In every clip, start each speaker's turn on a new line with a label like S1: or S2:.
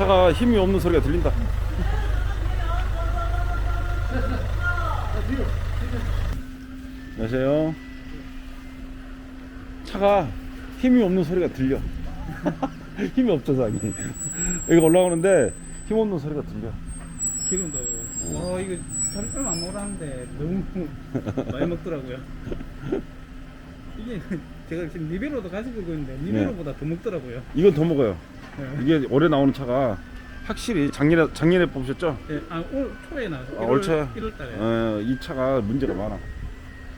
S1: 차가 힘이 없는 소리가 들린다. 안녕하세요. 차가 힘이 없는 소리가 들려. 힘이 없죠, 상이. 여기 올라오는데 힘 없는 소리가 들려.
S2: 기름도 와 이거 잘 얼마 안 먹었는데 너무 많이 먹더라고요. 이게 제가 지금 리베로도 가지고 있는데 리베로보다 더 먹더라고요.
S1: 이건 더 먹어요.
S2: 네.
S1: 이게 올해 나오는 차가 확실히 작년에 작년에 뽑으셨죠?
S2: 네, 아, 올 초에 나서
S1: 아, 올 초에?
S2: 1월 달에
S1: 어, 이 차가 문제가 많아.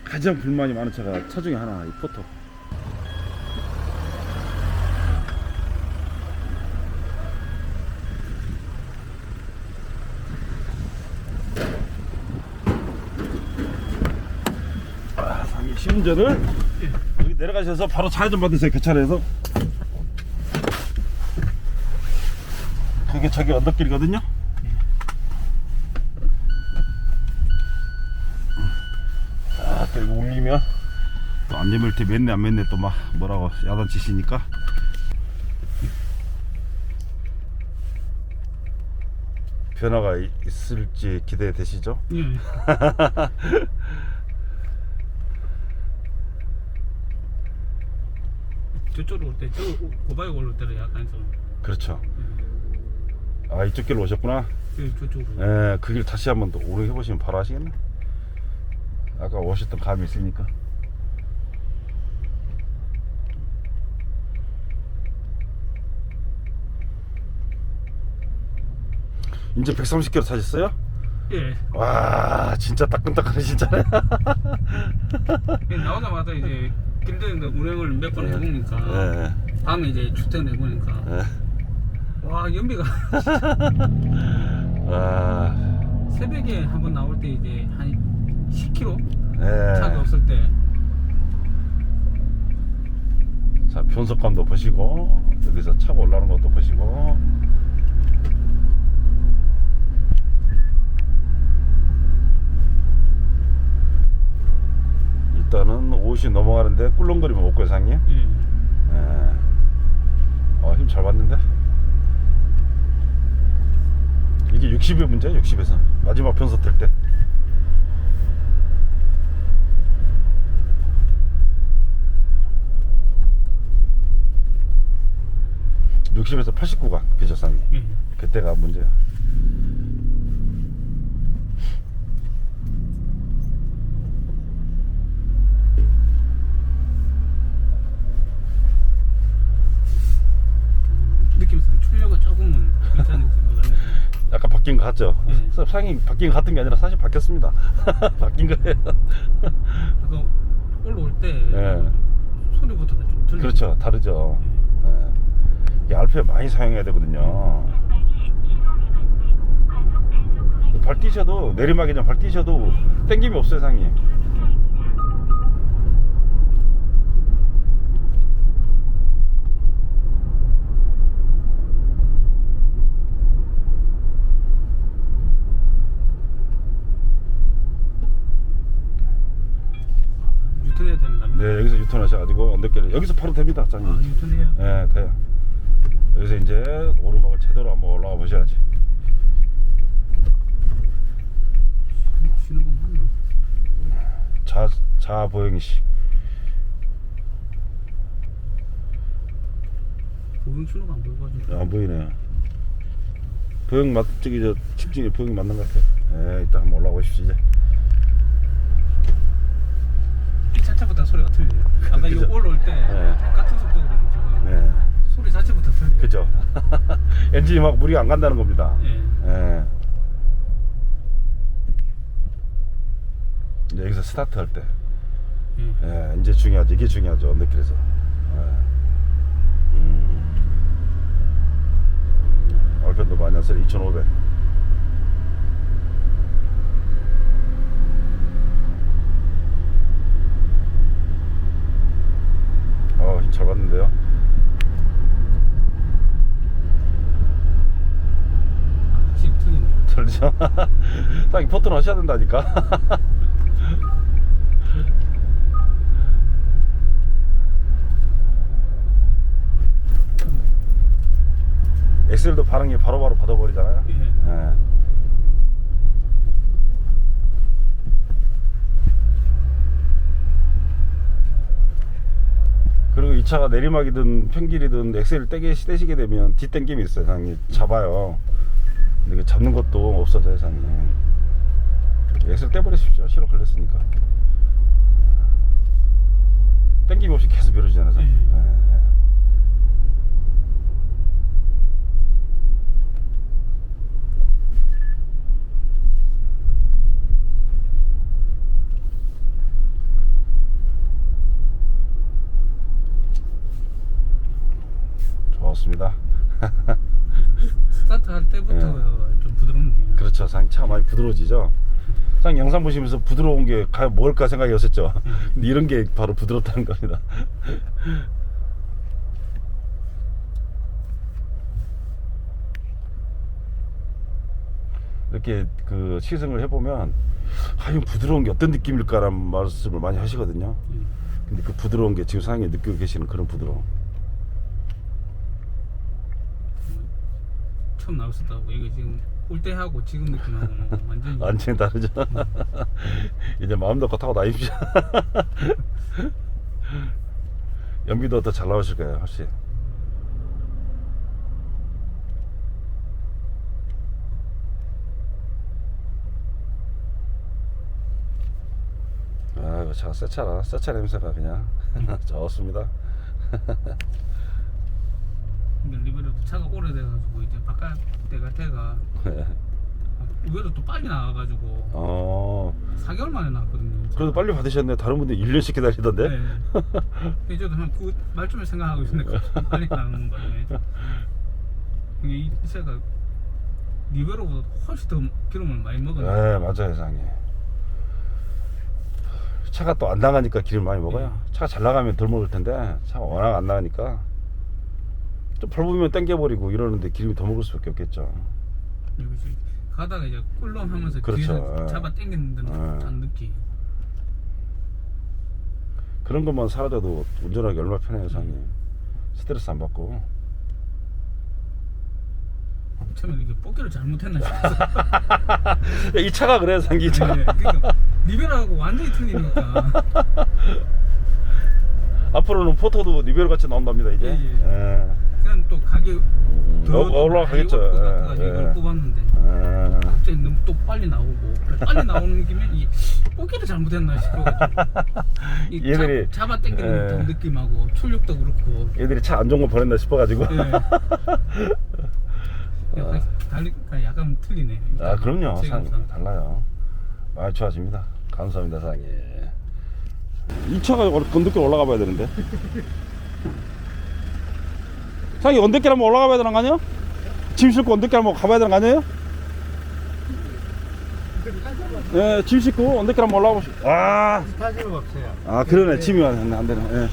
S1: 가장 불만이 많은 차가 차 중에 하나 이 포터. 아, 상이 시운전을 여기 내려가셔서 바로 차좀 받으세요 교차로에서. 그게 저기 언덕길이거든요. 아, 또 이거 울리면 또 안전벨트 맸네 안 맸네 또 막 뭐라고 야단치시니까 변화가 이- 있을지 기대되시죠?
S2: 예. 저쪽으로 올 때, 저 고바이 올올 때는 약간 좀
S1: 그렇죠. 아 이쪽 길로 오셨구나.
S2: 예, 저쪽으로.
S1: 예, 그 길 다시 한번 더 오래 해보시면 바로 아시겠네. 아까 오셨던 감이 있으니까. 이제 130km 타셨어요?
S2: 예.
S1: 와, 진짜 따끈따끈해 진짜네.
S2: 예, 나오자마자 이제 길드에서 운행을 몇 번 해보니까
S1: 예,
S2: 다음에 이제 출퇴근해보니까
S1: 예.
S2: 와 연비가
S1: 와,
S2: 새벽에 한 번 나올 때 이제 한 10km
S1: 예.
S2: 차가 없을 때
S1: 자, 변속감도 보시고 여기서 차가 올라오는 것도 보시고. 일단은 50 넘어가는데 꿀렁거리면 없고요, 상님.
S2: 예.
S1: 예. 어, 힘 잘 받는데? 이게 60의 문제야, 60에서. 마지막 변속 될 때. (60에서 89간) 그죠 상님
S2: 예.
S1: 그때가 문제야
S2: 느낌상 출력은 조금은 괜찮은 것 같네요.
S1: 약간 바뀐 거 같죠?
S2: 예.
S1: 상이 바뀐 거 같은 게 아니라 사실 바뀌었습니다. 바뀐 거예요.
S2: 아까 올라올 때
S1: 예.
S2: 소리부터가 좀 들려.
S1: 그렇죠. 다르죠. 예. 이게 알페 많이 사용해야 되거든요. 발 뛰셔도 내리막에 그냥 발 뛰셔도 땡김이 없어요 상이
S2: 유
S1: 유턴하셔가지고 언덕길에 여기서 바로 됩니다 장님.
S2: 아 유턴해요?
S1: 네 돼요. 여기서 이제 오르막을 제대로 한번 올라가 보셔야지.
S2: 맞나?
S1: 자, 자보영씨.
S2: 보행 신호가 안 보여가지고.
S1: 안 보이네요. 보영 맞 저기 저 집중이 보영이 맞는 것 같아요. 네 일단 한번 올라가 보십시오 이제
S2: 이 자체보다 소리가 틀려요. 아까
S1: 그죠?
S2: 이거 올라올 때
S1: 네.
S2: 같은 속도로 지금
S1: 네
S2: 소리 자체부터 틀려요.
S1: 그죠 엔진이 막 물이 안 간다는 겁니다
S2: 예.
S1: 예. 이제 여기서 스타트 할 때
S2: 예.
S1: 예, 이제 중요하죠 이게 중요하죠 언덕길에서 예. 음. 얼편도 많이 왔어요 2500 어, 힘잘 받는데요
S2: 아, 지금
S1: 틀리죠? 딱 포트는 하셔야 된다니까 엑셀도 반응이 바로바로 받아버리잖아요.
S2: 예.
S1: 예. 그리고 이 차가 내리막이든 평길이든 엑셀을 떼게 떼시게 되면 뒷땡김이 있어요, 상이 잡아요. 근데 그 잡는 것도 없어져요, 상이. 엑셀 떼버리십시오. 실어 걸렸으니까. 땡김 없이 계속 밀어주잖아요.
S2: 예,
S1: 예. 좋습니다.
S2: 때부터 좀 부드럽네요.
S1: 그렇죠. 상 차가 많이 부드러워지죠. 상 영상 보시면서 부드러운 게 과연 뭘까 생각이었었죠. 근데 이런 게 바로 부드럽다는 겁니다. 이렇게 그 시승을 해보면 아, 이 부드러운 게 어떤 느낌일까라는 말씀을 많이 하시거든요.
S2: 예.
S1: 근데 그 부드러운 게 지금 상에 느끼고 계시는 그런 부드러움.
S2: 처음 나왔을 때하고 이거 지금 올 때 하고 지금 느낌하고는 완전히
S1: 완전히 다르죠. 이제 마음 놓고 타고 다니십시오. 연비도 더 잘 나오실 거예요, 훨씬. 아, 이거 차가 새 차라. 새 차 냄새가 그냥 좋습니다.
S2: 근데 리베로도 차가 오래돼가지고 이제 바깥 때가 때가 의외로 또 빨리 나와가지고
S1: 어,
S2: 4개월 만에 나왔거든요.
S1: 그래도 빨리 받으셨네. 다른 분들 1년씩 기다리던데.
S2: 네. 근데 저도 한그 말쯤에 생각하고 있는데 갑자기 빨리 나오는 거예요. 이게 이 차가 리베로보다 훨씬 더 기름을 많이 먹어요.
S1: 네, 맞아요, 상님. 차가 또 안 나가니까 기름 많이 먹어요. 차가 잘 나가면 덜 먹을 텐데 차가 워낙 안 나가니까 좀 밟으면 땡겨버리고 이러는데 기름이 더 먹을 수밖에 없겠죠.
S2: 여기 지금 가다가 이제 꿀렁하면서
S1: 그렇죠.
S2: 뒤에서
S1: 예.
S2: 잡아 당기는 듯한
S1: 예.
S2: 느낌.
S1: 그런 것만 사라져도 운전하기 얼마나 편해요, 상님. 스트레스 안 받고.
S2: 처음에 이게 뽑기를 잘못했나 싶어서.
S1: 야, 이 차가 그래, 상기 이 차가.
S2: 네, 그러니까 리베로하고 완전히 틀리니까.
S1: 앞으로는 포토도 리베로 같이 나온답니다, 이제.
S2: 예, 예.
S1: 예.
S2: 그냥 또 가격 더
S1: 어, 올라가겠죠.
S2: 많이 올것
S1: 예,
S2: 같아가지고 이걸
S1: 예.
S2: 뽑았는데
S1: 예.
S2: 갑자기 너무 또 빨리 나오고 빨리 나오는 김에 이 뽑기를 잘못했나 싶어가지고 이
S1: 얘들이-
S2: 잡, 잡아 당기는
S1: 예.
S2: 듯한 느낌하고 출력도 그렇고
S1: 얘들이 차 안 좋은 거 보냈나 싶어가지고.
S2: 예. 약간 달리니까 약간 틀리네.
S1: 아 그럼요
S2: 지금
S1: 사장님 달라요 많이 좋아집니다 감사합니다 사장님 이 차가 언덕길 올라가 봐야 되는데 사장님 언덕길 한번 올라가 봐야 되는 거 아니에요? 짐 싣고 언덕길 한번 가봐야 되는 거 아니에요? 네짐 싣고 언덕길 한번 올라가 보시 아,
S3: 타시는 없어요.
S1: 아 그러네 짐이 안, 안 되네 예.